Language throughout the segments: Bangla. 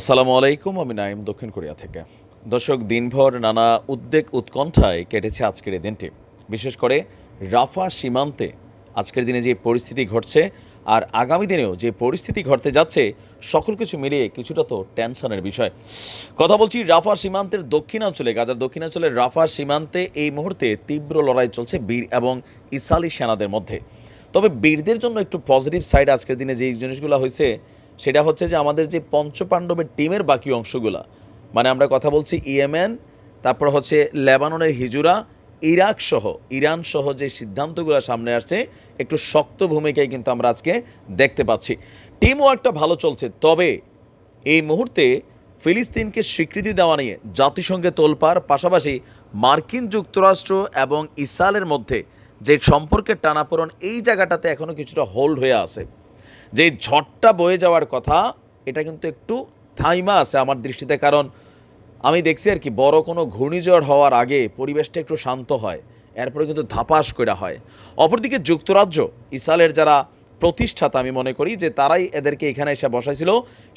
আসসালামু আলাইকুম, আমি নাইম দক্ষিণ কোরিয়া থেকে। দর্শক, দিনভর নানা উদ্বেগ উৎকণ্ঠায় কেটেছে আজকের এই দিনটি। বিশেষ করে রাফা সীমান্তে আজকের দিনে যে পরিস্থিতি ঘটছে আর আগামী দিনেও যে পরিস্থিতি ঘটতে যাচ্ছে, সকল কিছু মিলিয়ে কিছুটা তো টেনশনের বিষয়। কথা বলছি রাফা সীমান্তের দক্ষিণাঞ্চলে, গাজার দক্ষিণাঞ্চলের রাফা সীমান্তে এই মুহূর্তে তীব্র লড়াই চলছে বীর এবং ইসালি সেনাদের মধ্যে। তবে বীরদের জন্য একটু পজিটিভ সাইড আজকের দিনে যেই জিনিসগুলো হয়েছে সেটা হচ্ছে যে আমাদের যে পঞ্চপাণ্ডবের টিমের বাকি অংশগুলা মানে আমরা কথা বলছি ইয়েমেন, তারপর হচ্ছে লেবাননের হিজুরা, ইরাক সহ, ইরান সহ যে সিদ্ধান্তগুলো সামনে আসছে, একটু শক্ত ভূমিকায় কিন্তু আমরা আজকে দেখতে পাচ্ছি। টিম ওয়ার্কটা ভালো চলছে, তবে এই মুহূর্তে ফিলিস্তিনকে স্বীকৃতি দেওয়া নিয়ে জাতিসংঘে তোলপাড়, পাশাপাশি মার্কিন যুক্তরাষ্ট্র এবং ইসরায়েলের মধ্যে যে সম্পর্কের টানাপোড়ন, এই জায়গাটাতে এখনও কিছুটা হোল্ড হয়ে আছে। যে ঝড়টা বয়ে যাওয়ার কথা, এটা কিন্তু একটু থাইমা আছে আমার দৃষ্টিতে, কারণ আমি দেখছি আর কি, বড় কোনো ঘূর্ণিঝড় হওয়ার আগে পরিবেশটা একটু শান্ত হয়, এরপরে কিন্তু ধাপাস করে হয়। অপরদিকে যুক্তরাজ্য, ইসরায়েলের যারা প্রতিষ্ঠাতা, আমি মনে করি যে তারাই এদেরকে এখানে এসে বসাইছিল,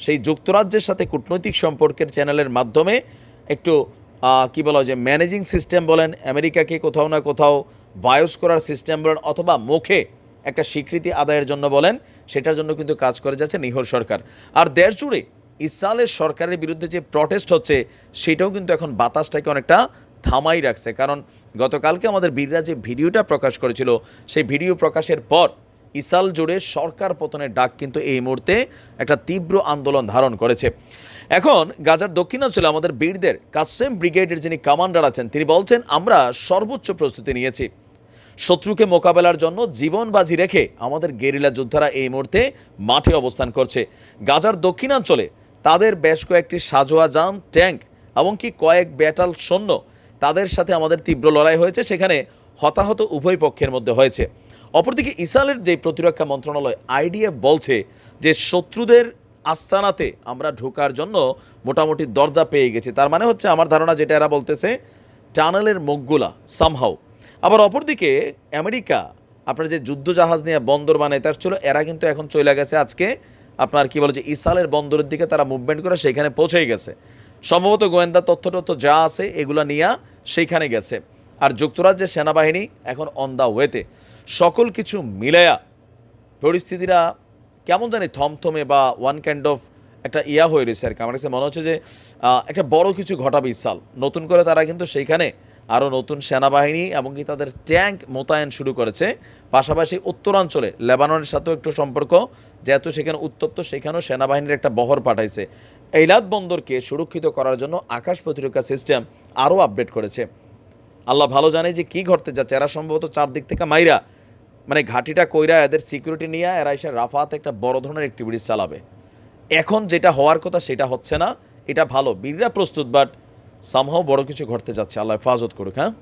সেই যুক্তরাজ্যের সাথে কূটনৈতিক সম্পর্কের চ্যানেলের মাধ্যমে একটু কি বলা যে, ম্যানেজিং সিস্টেম বলেন, আমেরিকাকে কোথাও না কোথাও ভায়োস করার সিস্টেম বলেন, অথবা মুখে একটা স্বীকৃতি আদায়ের জন্য বলেন, সেটার জন্য কিন্তু কাজ করে যাচ্ছে নিহর সরকার। আর দেশ জুড়ে ইসরায়েলের সরকারের বিরুদ্ধে যে প্রটেস্ট হচ্ছে, সেটাও কিন্তু এখন বাতাসটাকে অনেকটা থামাই রাখছে। কারণ গতকালকে আমাদের বীররা যে ভিডিওটা প্রকাশ করেছিল, সেই ভিডিও প্রকাশের পর ইসাল জুড়ে সরকার পতনের ডাক কিন্তু এই মুহূর্তে একটা তীব্র আন্দোলন ধারণ করেছে। এখন গাজার দক্ষিণাঞ্চলে আমাদের বীরদের কাসেম ব্রিগেডের যিনি কমান্ডার আছেন, তিনি বলছেন, আমরা সর্বোচ্চ প্রস্তুতি নিয়েছি। শত্রুকে মোকাবেলার জন্য জীবন বাজি রেখে আমাদের গেরিলা যোদ্ধারা এই মুহূর্তে মাঠে অবস্থান করছে। গাজার দক্ষিণাঞ্চলে তাদের বেশ কয়েকটি সাজোয়া যান, ট্যাঙ্ক এমনকি কয়েক ব্যাটাল সৈন্য তাদের সাথে আমাদের তীব্র লড়াই হয়েছে, সেখানে হতাহত উভয় পক্ষের মধ্যে হয়েছে। অপরদিকে ইসরায়েলের যে প্রতিরক্ষা মন্ত্রণালয় আইডিএফ বলছে যে শত্রুদের আস্তানাতে আমরা ঢোকার জন্য মোটামুটি দরজা পেয়ে গেছি। তার মানে হচ্ছে, আমার ধারণা যেটা এরা বলতেছে, টানেলের মুখগুলা সামহাও আবার অপরদিকে আমেরিকা, আপনার যে যুদ্ধ জাহাজ নিয়ে বন্দর বানায় তার ছিল, এরা কিন্তু এখন চলে গেছে আজকে আপনার কি বলে যে ইসালের বন্দরের দিকে তারা মুভমেন্ট করে সেখানে পৌঁছেই গেছে। সম্ভবত গোয়েন্দা তথ্য তথ্য যা আছে এগুলা নিয়ে সেইখানে গেছে। আর যুক্তরাজ্যের সেনাবাহিনী এখন অন দ্য ওয়েতে সকল কিছু মিলায়া পরিস্থিতিরা কেমন জানি থমথমে বা ওয়ান কাইন্ড অফ একটা ইয়া হয়ে রয়েছে আর কি। আমার কাছে মনে হচ্ছে যে একটা বড় কিছু ঘটাবে ইসাল নতুন করে তারা কিন্তু সেইখানে আরও নতুন সেনাবাহিনী এমনকি তাদের ট্যাঙ্ক মোতায়েন শুরু করেছে। পাশাপাশি উত্তরাঞ্চলে লেবাননের সাথেও একটু সম্পর্ক, যেহেতু সেখানে উত্তপ্ত, সেখানেও সেনাবাহিনীর একটা বহর পাঠাইছে। এইলাদ বন্দরকে সুরক্ষিত করার জন্য আকাশ প্রতিরক্ষা সিস্টেম আরও আপডেট করেছে। আল্লাহ ভালো জানে যে কি ঘটতে যাচ্ছে। এরা সম্ভবত চারদিক থেকে মাইরা মানে ঘাটিটা কইরা এদের সিকিউরিটি নিয়ে এরা এসে রাফাত একটা বড় ধরনের অ্যাক্টিভিটিস চালাবে। এখন যেটা হওয়ার কথা সেটা হচ্ছে না, এটা ভালো। বীররা প্রস্তুত বাট সামহাও বড় কিছু ঘটতে যাচ্ছে। আল্লাহ হেফাজত করুক হ্যাঁ?